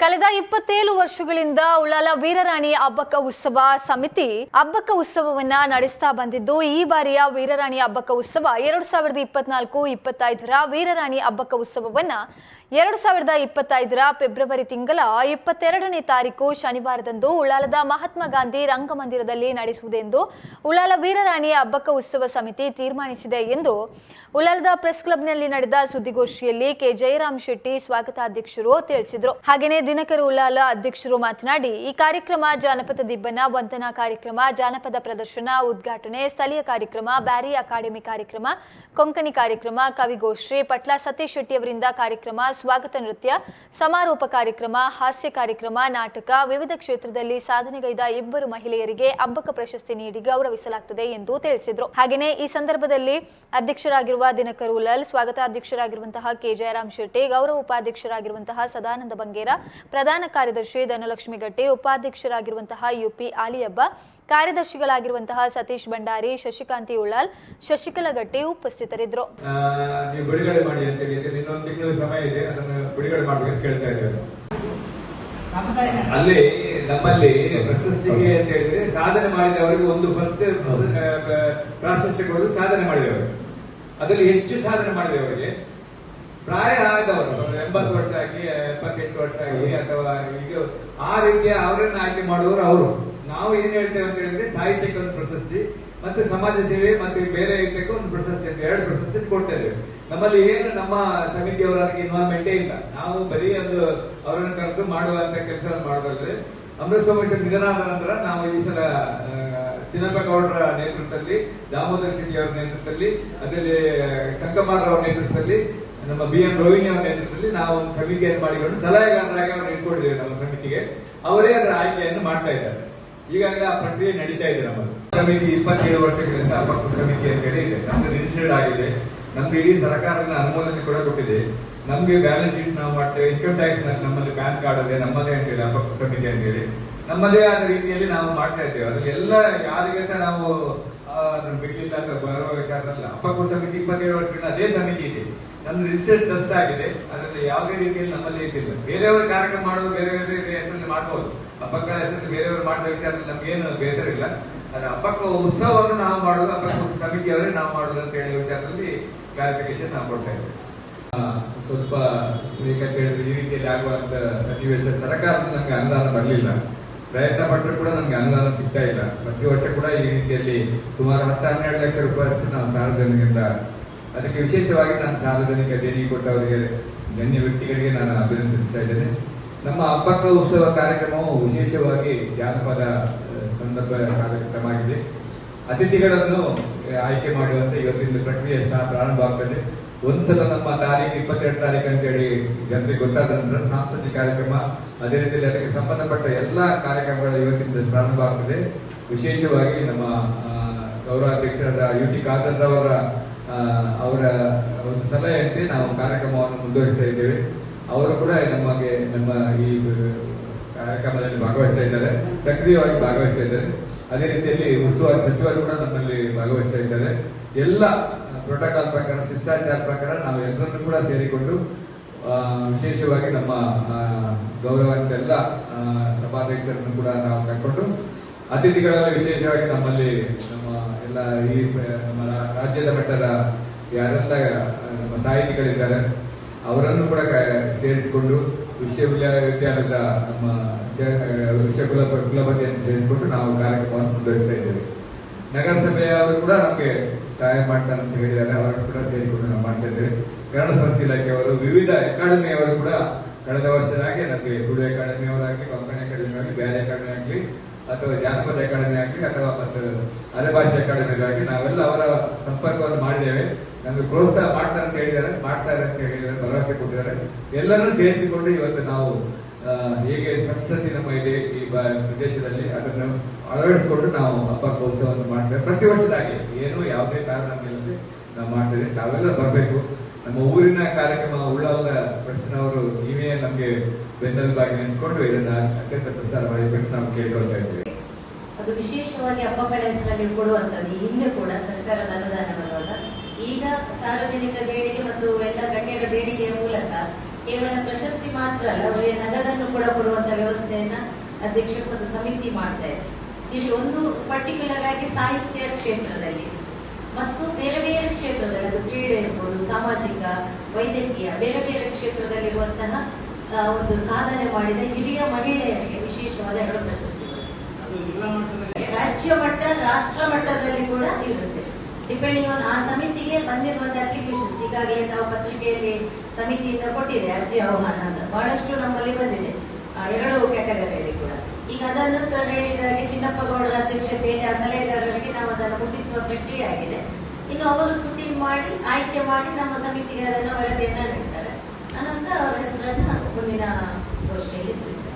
ಕಳೆದ ಇಪ್ಪತ್ತೇಳು ವರ್ಷಗಳಿಂದ ಉಳ್ಳಾಲ ವೀರರಾಣಿ ಹಬ್ಬಕ್ಕ ಉತ್ಸವ ಸಮಿತಿ ಹಬ್ಬಕ್ಕ ಉತ್ಸವವನ್ನ ನಡೆಸ್ತಾ ಬಂದಿದ್ದು, ಈ ಬಾರಿಯ ವೀರರಾಣಿ ಹಬ್ಬಕ್ಕ ಉತ್ಸವ ಎರಡು ಸಾವಿರದ ಇಪ್ಪತ್ನಾಲ್ಕು, ಇಪ್ಪತ್ತೈದರ ವೀರರಾಣಿ ಹಬ್ಬಕ್ಕ ಉತ್ಸವವನ್ನ ಎರಡು ಸಾವಿರದ ಇಪ್ಪತ್ತೈದರ ಫೆಬ್ರವರಿ ತಿಂಗಳ ಇಪ್ಪತ್ತೆರಡನೇ ತಾರೀಕು ಶನಿವಾರದಂದು ಉಳ್ಳಾಲದ ಮಹಾತ್ಮ ಗಾಂಧಿ ರಂಗಮಂದಿರದಲ್ಲಿ ನಡೆಸುವುದೆಂದು ಉಳ್ಳಾಲ ವೀರರಾಣಿ ಹಬ್ಬಕ ಉತ್ಸವ ಸಮಿತಿ ತೀರ್ಮಾನಿಸಿದೆ ಎಂದು ಉಳ್ಳಾಲದ ಪ್ರೆಸ್ ಕ್ಲಬ್ನಲ್ಲಿ ನಡೆದ ಸುದ್ದಿಗೋಷ್ಠಿಯಲ್ಲಿ ಕೆ. ಜಯರಾಮ್ ಶೆಟ್ಟಿ ಸ್ವಾಗತಾಧ್ಯಕ್ಷರು ತಿಳಿಸಿದರು. ಹಾಗೆಯೇ ದಿನಕರ ಉಳ್ಳಾಲ ಅಧ್ಯಕ್ಷರು ಮಾತನಾಡಿ, ಈ ಕಾರ್ಯಕ್ರಮ ಜಾನಪದ ದಿಬ್ಬನ ವಂದನಾ ಕಾರ್ಯಕ್ರಮ, ಜಾನಪದ ಪ್ರದರ್ಶನ, ಉದ್ಘಾಟನೆ, ಸ್ಥಳೀಯ ಕಾರ್ಯಕ್ರಮ, ಬ್ಯಾರಿ ಅಕಾಡೆಮಿ ಕಾರ್ಯಕ್ರಮ, ಕೊಂಕಣಿ ಕಾರ್ಯಕ್ರಮ, ಕವಿಗೋಷ್ಠಿ, ಪಟ್ಲ ಸತೀಶ್ ಶೆಟ್ಟಿ ಅವರಿಂದ ಕಾರ್ಯಕ್ರಮ ಸ್ವಾಗತ ನೃತ್ಯ, ಸಮಾರೋಪ ಕಾರ್ಯಕ್ರಮ, ಹಾಸ್ಯ ಕಾರ್ಯಕ್ರಮ, ನಾಟಕ, ವಿವಿಧ ಕ್ಷೇತ್ರದಲ್ಲಿ ಸಾಧನೆಗೈದ ಇಬ್ಬರು ಮಹಿಳೆಯರಿಗೆ ಅಬ್ಬಕ ಪ್ರಶಸ್ತಿ ನೀಡಿ ಗೌರವಿಸಲಾಗುತ್ತದೆ ಎಂದು ತಿಳಿಸಿದರು. ಹಾಗೆಯೇ ಈ ಸಂದರ್ಭದಲ್ಲಿ ಅಧ್ಯಕ್ಷರಾಗಿರುವ ದಿನಕರ್ ಉಲಲ್ ಸ್ವಾಗತಾಧ್ಯಕ್ಷರಾಗಿರುವಂತಹ ಕೆ. ಜಯರಾಮ್ ಶೆಟ್ಟಿ, ಗೌರವ ಉಪಾಧ್ಯಕ್ಷರಾಗಿರುವಂತಹ ಸದಾನಂದ ಬಂಗೇರ, ಪ್ರಧಾನ ಕಾರ್ಯದರ್ಶಿ ಧನಲಕ್ಷ್ಮಿ ಗಟ್ಟಿ, ಉಪಾಧ್ಯಕ್ಷರಾಗಿರುವಂತಹ ಯುಪಿ ಆಲಿಯಬ್ಬ ಕಾರ್ಯದರ್ಶಿಗಳಾಗಿರುವಂತಹ ಸತೀಶ್ ಭಂಡಾರಿ, ಶಶಿಕಾಂತಿ ಉಳ್ಳಾಲ್, ಶಶಿಕಲಾ ಗಟ್ಟಿ ಉಪಸ್ಥಿತರಿದ್ದರು. ಅಲ್ಲಿ, ನಮ್ಮಲ್ಲಿ ಪ್ರಶಸ್ತಿಗೆ ಅಂತ ಹೇಳಿದ್ರೆ ಸಾಧನೆ ಮಾಡಿದವರಿಗೆ ಒಂದು ಫಸ್ಟ್ ಪ್ರಾಶಸ್ತ್ಯ ಕೊಡಲು ಸಾಧನೆ ಮಾಡಿದವರು. ಅದರಲ್ಲಿ ಹೆಚ್ಚು ಸಾಧನೆ ಮಾಡಿದವರಿಗೆ ಪ್ರಾಯ ಆದವರು ಎಂಬತ್ತು ವರ್ಷ ಆಗಿ ಎಪ್ಪತ್ತೆಂಟು ವರ್ಷ ಆಗಿ, ಅಥವಾ ಈಗ ಆ ರೀತಿಯ ಅವರನ್ನ ಆಯ್ಕೆ ಮಾಡುವವರು ಅವರು. ನಾವು ಏನ್ ಹೇಳ್ತೇವೆ ಅಂತ ಹೇಳಿದ್ರೆ ಸಾಹಿತ್ಯಕ್ಕೆ ಒಂದು ಪ್ರಶಸ್ತಿ, ಮತ್ತೆ ಸಮಾಜ ಸೇವೆ, ಮತ್ತೆ ಬೇರೆ ಇದಕ್ಕೆ ಒಂದು ಪ್ರಶಸ್ತಿ ಅಂತ ಎರಡು ಪ್ರಶಸ್ತಿ ಕೊಡ್ತೇವೆ. ನಮ್ಮಲ್ಲಿ ಏನು ನಮ್ಮ ಸಮಿತಿಯವರ ಇನ್ವಾಲ್ವ್ಮೆಂಟೇ ಇಲ್ಲ. ನಾವು ಬರೀ ಒಂದು ಅವರನ್ನು ಕರೆದು ಮಾಡುವಂತ ಕೆಲಸ ಮಾಡೋದಾದ್ರೆ ಅಮೃತ ನಿಧನ ಆದ ನಂತರ ನಾವು ಈ ಸಲ ಚಿನ್ನಪ್ಪ ಗೌಡರ ನೇತೃತ್ವದಲ್ಲಿ, ದಾಮೋದರ್ ಶೆಟ್ಟಿ ಅವರ ನೇತೃತ್ವದಲ್ಲಿ, ಅದರಲ್ಲಿ ಶಂಕಮಾರ್ ಅವರ ನೇತೃತ್ವದಲ್ಲಿ, ನಮ್ಮ ಬಿ ಎಂ ರೋಹಿಣಿ ಅವರ ನೇತೃತ್ವದಲ್ಲಿ ನಾವು ಒಂದು ಸಮಿತಿಯನ್ನು ಮಾಡಿಕೊಂಡು, ಸಲಹೆಗಾರರಾಗಿ ಅವರನ್ನು ಇಟ್ಕೊಂಡಿದ್ದೇವೆ ನಮ್ಮ ಸಮಿತಿಗೆ. ಅವರೇ ಅದರ ಆಯ್ಕೆಯನ್ನು ಮಾಡ್ತಾ ಇದ್ದಾರೆ. ಈಗಾಗಲೇ ಆ ಪ್ರಕ್ರಿಯೆ ನಡೀತಾ ಇದೆ ನಮ್ಮದು. ಸಮಿತಿ ಇಪ್ಪತ್ತೇಳು ವರ್ಷಗಳಿಂದ ಅಪಕ್ವ ಸಮಿತಿ ಅಂತ ಹೇಳಿ ಇದೆ. ನಮ್ದು ರಿಜಿಸ್ಟರ್ಡ್ ಆಗಿದೆ. ನಮ್ಗೆ ಇಡೀ ಸರ್ಕಾರದ ಅನುಮೋದನೆ ಕೂಡ ಕೊಟ್ಟಿದೆ. ನಮ್ಗೆ ಬ್ಯಾಲೆನ್ಸ್ ಶೀಟ್ ನಾವು ಮಾಡ್ತೇವೆ. ಇನ್ಕಮ್ ಟ್ಯಾಕ್ಸ್ ನಮ್ಮಲ್ಲಿ ಪ್ಯಾನ್ ಕಾರ್ಡ್ ಇದೆ ನಮ್ಮದೇ ಅಂತ ಹೇಳಿ ಅಪಕ್ವ ಸಮಿತಿ ಅಂತ ಹೇಳಿ ನಮ್ಮದೇ ಆದ ರೀತಿಯಲ್ಲಿ ನಾವು ಮಾಡ್ತಾ ಇದ್ದೇವೆ. ಅದ್ರಲ್ಲಿ ಎಲ್ಲ ಯಾರಿಗೆ ಸಹ ನಾವು ಬಿಡ್ಲಿಲ್ಲ ಅಂತ ಬರುವ ವಿಚಾರದಲ್ಲ. ಅಪಕ್ವ ಸಮಿತಿ ಇಪ್ಪತ್ತೇಳು ವರ್ಷಗಳಿಂದ ಅದೇ ಸಮಿತಿ ಇದೆ. ನಮ್ದು ರಿಜಿಸ್ಟರ್ಡ್ ಟ್ರಸ್ಟ್ ಆಗಿದೆ. ಅದರಲ್ಲಿ ಯಾವುದೇ ರೀತಿಯಲ್ಲಿ ನಮ್ಮಲ್ಲಿ ಇದ್ದಿಲ್ಲ ಬೇರೆಯವರು ಕಾರ್ಯಕ್ರಮ ಮಾಡೋದು ಬೇರೆ ಬೇರೆ ಹೆಸರಲ್ಲಿ ಮಾಡ್ಬೋದು. ಹಬ್ಬಗಳ ಹೆಸರಲ್ಲಿ ಬೇರೆಯವರು ಮಾಡಿದ ವಿಚಾರದಲ್ಲಿ ನಮ್ಗೇನು ಬೇಸರ ಇಲ್ಲ. ಆದ್ರೆ ಹಬ್ಬಕ್ಕ ಉತ್ಸವವನ್ನು ನಾವು ಮಾಡೋದು, ಹಬ್ಬಕ್ಕ ಸಮಿತಿಯವರೇ ನಾವು ಮಾಡೋದು ಅಂತ ಹೇಳಿ ವಿಚಾರದಲ್ಲಿ ಕ್ಲಾರಿಫಿಕೇಶನ್ ನಾವು ಕೊಡ್ತಾ ಇದ್ದೇವೆ. ಸ್ವಲ್ಪ ಈಗ ಕೇಳಿದ್ರೆ ಈ ರೀತಿಯಲ್ಲಿ ಆಗುವಂತ ಸನ್ನಿವೇಶ ಸರ್ಕಾರದಿಂದ ನಮ್ಗೆ ಅನುದಾನ ಬರಲಿಲ್ಲ. ಪ್ರಯತ್ನ ಪಟ್ಟರು ಕೂಡ ನಮ್ಗೆ ಅನುದಾನ ಸಿಗ್ತಾ ಇಲ್ಲ. ಪ್ರತಿ ವರ್ಷ ಕೂಡ ಈ ರೀತಿಯಲ್ಲಿ ಸುಮಾರು ಹತ್ತು ಹನ್ನೆರಡು ಲಕ್ಷ ರೂಪಾಯಿ ಅಷ್ಟು ನಾವು ಸಾರ್ವಜನಿಕರಿಂದ ಅದಕ್ಕೆ ವಿಶೇಷವಾಗಿ ನಾನು ಸಾರ್ವಜನಿಕ ದೇಣಿಗೆ ಕೊಟ್ಟವರಿಗೆ ಗಣ್ಯ ವ್ಯಕ್ತಿಗಳಿಗೆ ನಾನು ಅಭಿನಂದಿಸ್ತಾ ಇದ್ದೇನೆ. ನಮ್ಮ ಅಪ್ಪಕ್ಕ ಉತ್ಸವ ಕಾರ್ಯಕ್ರಮವು ವಿಶೇಷವಾಗಿ ಜಾನಪದ ಸಂದರ್ಭ ಕಾರ್ಯಕ್ರಮ ಆಗಿದೆ. ಅತಿಥಿಗಳನ್ನು ಆಯ್ಕೆ ಮಾಡುವಂತೆ ಇವತ್ತಿನ ಪ್ರಕ್ರಿಯೆ ಸಹ ಪ್ರಾರಂಭ ಆಗ್ತದೆ. ಒಂದ್ಸಲ ನಮ್ಮ ತಾರೀಕು ಇಪ್ಪತ್ತೆರಡು ತಾರೀಕು ಅಂತೇಳಿ ಜನರಿಗೆ ಗೊತ್ತಾದ ನಂತರ ಸಾಂಸ್ಕೃತಿಕ ಕಾರ್ಯಕ್ರಮ ಅದೇ ರೀತಿಯಲ್ಲಿ ಅದಕ್ಕೆ ಸಂಬಂಧಪಟ್ಟ ಎಲ್ಲ ಕಾರ್ಯಕ್ರಮಗಳು ಇವತ್ತಿನಿಂದ ಪ್ರಾರಂಭ ಆಗ್ತದೆ. ವಿಶೇಷವಾಗಿ ನಮ್ಮ ಗೌರವಾಧ್ಯಕ್ಷರಾದ ಯು ಟಿ ಆ, ಅವರ ಒಂದು ಸಲಹೆಯಂತೆ ನಾವು ಕಾರ್ಯಕ್ರಮವನ್ನು ಮುಂದುವರಿಸ್ತಾ ಇದ್ದೇವೆ. ಅವರು ಕೂಡ ನಮಗೆ ನಮ್ಮ ಈ ಕಾರ್ಯಕ್ರಮದಲ್ಲಿ ಭಾಗವಹಿಸ್ತಾ ಇದ್ದಾರೆ. ಸಕ್ರಿಯವಾಗಿ ಭಾಗವಹಿಸ್ತಾ ಇದ್ದಾರೆ. ಅದೇ ರೀತಿಯಲ್ಲಿ ಉಸ್ತುವಾರಿ ಸಚಿವರು ಕೂಡ ನಮ್ಮಲ್ಲಿ ಭಾಗವಹಿಸ್ತಾ ಇದ್ದಾರೆ. ಎಲ್ಲ ಪ್ರೋಟೋಕಾಲ್ ಪ್ರಕಾರ ಶಿಷ್ಟಾಚಾರ ಪ್ರಕಾರ ನಾವು ಎಲ್ಲರನ್ನು ಕೂಡ ಸೇರಿಕೊಂಡು ವಿಶೇಷವಾಗಿ ನಮ್ಮ ಆ, ಗೌರವಾನ್ವಿತ ಎಲ್ಲ ಸಭಾಧ್ಯಕ್ಷರನ್ನು ಕೂಡ ನಾವು ಕರ್ಕೊಂಡು ಅತಿಥಿಗಳೆಲ್ಲ ವಿಶೇಷವಾಗಿ ನಮ್ಮಲ್ಲಿ ನಮ್ಮ ಎಲ್ಲ ಈ, ನಮ್ಮ ರಾಜ್ಯದ ಮಟ್ಟದ ಯಾರೆಲ್ಲ, ನಮ್ಮ ಸಾಹಿತಿಗಳಿದ್ದಾರೆ, ಅವರನ್ನು ಕೂಡ ಸೇರಿಸಿಕೊಂಡು ವಿಶ್ವವಿದ್ಯಾಲಯದ ನಮ್ಮ ವಿಶ್ವ ಕುಲ, ಕುಲಪತಿಯನ್ನು ಸೇರಿಸಿಕೊಂಡು ನಾವು ಕಾರ್ಯಕ್ರಮವನ್ನು ಮುಂದುವರಿಸ್ತಾ ಇದ್ದೇವೆ. ನಗರಸಭೆಯವರು ಕೂಡ ನಮಗೆ ಸಹಾಯ ಮಾಡ್ತಾರೆ ಅಂತ ಹೇಳಿದ್ದಾರೆ. ಅವರು ಕೂಡ ಸೇರಿಕೊಂಡು ನಾವು ಮಾಡ್ತಾ ಇದ್ದೇವೆ. ಕನ್ನಡ ಸಂಸ್ಥೆ ಇಲಾಖೆಯವರು ವಿವಿಧ ಅಕಾಡೆಮಿಯವರು ಕೂಡ ಕಳೆದ ವರ್ಷದಾಗೆ ನಮಗೆ ತುಳು ಅಕಾಡೆಮಿ ಅವರಾಗಲಿ, ಕೊಂಕಣಿ ಅಕಾಡೆಮಿ ಆಗಲಿ ಬೇರೆ ಅಕಾಡೆಮಿ ಆಗಲಿ ಅಥವಾ ಜಾನಪದ ಅಕಾಡೆಮಿ ಆಗಲಿ ಅಥವಾ ಮತ್ತು ಅರೆಭಾಷೆ ಅಕಾಡೆಮಿಗಾಗಿ ನಾವೆಲ್ಲ ಅವರ ಸಂಪರ್ಕವನ್ನು ಮಾಡಿದ್ದೇವೆ. ನಮಗೆ ಪ್ರೋತ್ಸಾಹ ಮಾಡ್ತಾರೆ ಅಂತ ಹೇಳಿದ್ದಾರೆ. ಮಾಡ್ತಾರೆ ಅಂತ ಹೇಳಿದ್ದಾರೆ. ಭರವಸೆ ಕೊಟ್ಟಿದ್ದಾರೆ. ಎಲ್ಲರನ್ನೂ ಸೇರಿಸಿಕೊಂಡು ಇವತ್ತು ನಾವು ಹೇಗೆ ಸಂಸತ್ತಿನ ಇದೆ ಈ ಪ್ರದೇಶದಲ್ಲಿ ಅದನ್ನು ಅಳವಡಿಸಿಕೊಂಡು ನಾವು ಹಬ್ಬ ಪ್ರೋತ್ಸಾಹವನ್ನು ಮಾಡ್ತೇವೆ. ಪ್ರತಿ ವರ್ಷದಾಗಿ. ಏನು ಯಾವುದೇ ಕಾರಣವಿಲ್ಲದೆ ನಾವು ಮಾಡ್ತೇವೆ. ತಾವೆಲ್ಲ ಬರಬೇಕು. ನಮ್ಮ ಊರಿನ ಕಾರ್ಯಕ್ರಮ ಉಳ್ಳಾಲ ಪ್ರಶ್ನವರು ನೀವೇ ನಮಗೆ ಬೆನ್ನೆಲುಬಾಗಿ ನಿಂತ್ಕೊಂಡು ಇದನ್ನ ಅತ್ಯಂತ ಪ್ರಸಾರ ಮಾಡಿಬಿಟ್ಟು ನಾವು ಕೇಳ್ಕೊಳ್ತಾ ಇದ್ದೇವೆ. ಅದು ವಿಶೇಷವಾಗಿ ಹಬ್ಬಗಳ ಹೆಸರಲ್ಲಿ ಕೊಡುವಂತದ್ದು ಈ ಹಿಂದೆ ಕೂಡ ಸರ್ಕಾರದ ಅನುದಾನ ಬರುವಾಗ ಈಗ ಸಾರ್ವಜನಿಕ ದೇಣಿಗೆ ಮತ್ತು ಎಲ್ಲ ಗಣ್ಯರ ದೇಣಿಗೆಯ ಮೂಲಕ ಕೇವಲ ಪ್ರಶಸ್ತಿ ಮಾತ್ರ ಅಲ್ಲ ಅವರಿಗೆ ನಗದನ್ನು ಕೂಡ ಕೊಡುವಂತ ವ್ಯವಸ್ಥೆಯನ್ನ ಅಧ್ಯಕ್ಷರು ಮತ್ತು ಸಮಿತಿ ಮಾಡ್ತಾ ಇದೆ ಇಲ್ಲಿ ಒಂದು ಪರ್ಟಿಕ್ಯುಲರ್ ಆಗಿ ಸಾಹಿತ್ಯ ಕ್ಷೇತ್ರದಲ್ಲಿ ಮತ್ತು ಬೇರೆ ಬೇರೆ ಕ್ಷೇತ್ರದಲ್ಲಿ, ಅದು ಕ್ರೀಡೆ ಇರ್ಬೋದು, ಸಾಮಾಜಿಕ, ವೈದ್ಯಕೀಯ, ಬೇರೆ ಬೇರೆ ಕ್ಷೇತ್ರದಲ್ಲಿರುವಂತಹ ಒಂದು ಸಾಧನೆ ಮಾಡಿದ ಹಿರಿಯ ಮಹಿಳೆಯರಿಗೆ ವಿಶೇಷವಾದ ಎರಡು ಪ್ರಶಸ್ತಿಗಳು. ರಾಜ್ಯ ಮಟ್ಟ, ರಾಷ್ಟ್ರ ಮಟ್ಟದಲ್ಲಿ ಕೂಡ ಇರುತ್ತೆ. ಡಿಪೆಂಡಿಂಗ್ ಆನ್ ಆ ಸಮಿತಿಗೆ ಬಂದಿರುವಂತ ಅಪ್ಲಿಕೇಶನ್ಸ್ ಈಗಾಗಲೇ ನಾವು ಪತ್ರಿಕೆಯಲ್ಲಿ ಸಮಿತಿಯಿಂದ ಕೊಟ್ಟಿದೆ, ಅರ್ಜಿ ಆಹ್ವಾನ ಅಂತ. ಬಹಳಷ್ಟು ನಮ್ಮಲ್ಲಿ ಬಂದಿದೆ ಎರಡು ಕ್ಯಾಟಗರಿಯಲ್ಲಿ ಕೂಡ. ಈಗ ಅದನ್ನು ಸರ್ ಹೇಳಿದಾಗೆ ಚಿನ್ನಪ್ಪ ಗೌಡರ ಅಧ್ಯಕ್ಷತೆಯಲ್ಲಿ ಆ ಸಲಹೆಗಾರರಿಗೆ ನಾವು ಅದನ್ನು ಮುಟ್ಟಿಸುವ ಪ್ರಕ್ರಿಯೆ ಆಗಿದೆ ಇನ್ನು ಅವರು ಸ್ಕೂಟಿಂಗ್ ಮಾಡಿ, ಆಯ್ಕೆ ಮಾಡಿ ನಮ್ಮ ಸಮಿತಿಗೆ ಅದನ್ನು ವರದಿಯನ್ನು ನೀಡ್ತಾರೆ. ಅನಂತರ ಅವರ ಹೆಸರನ್ನು ಮುಂದಿನ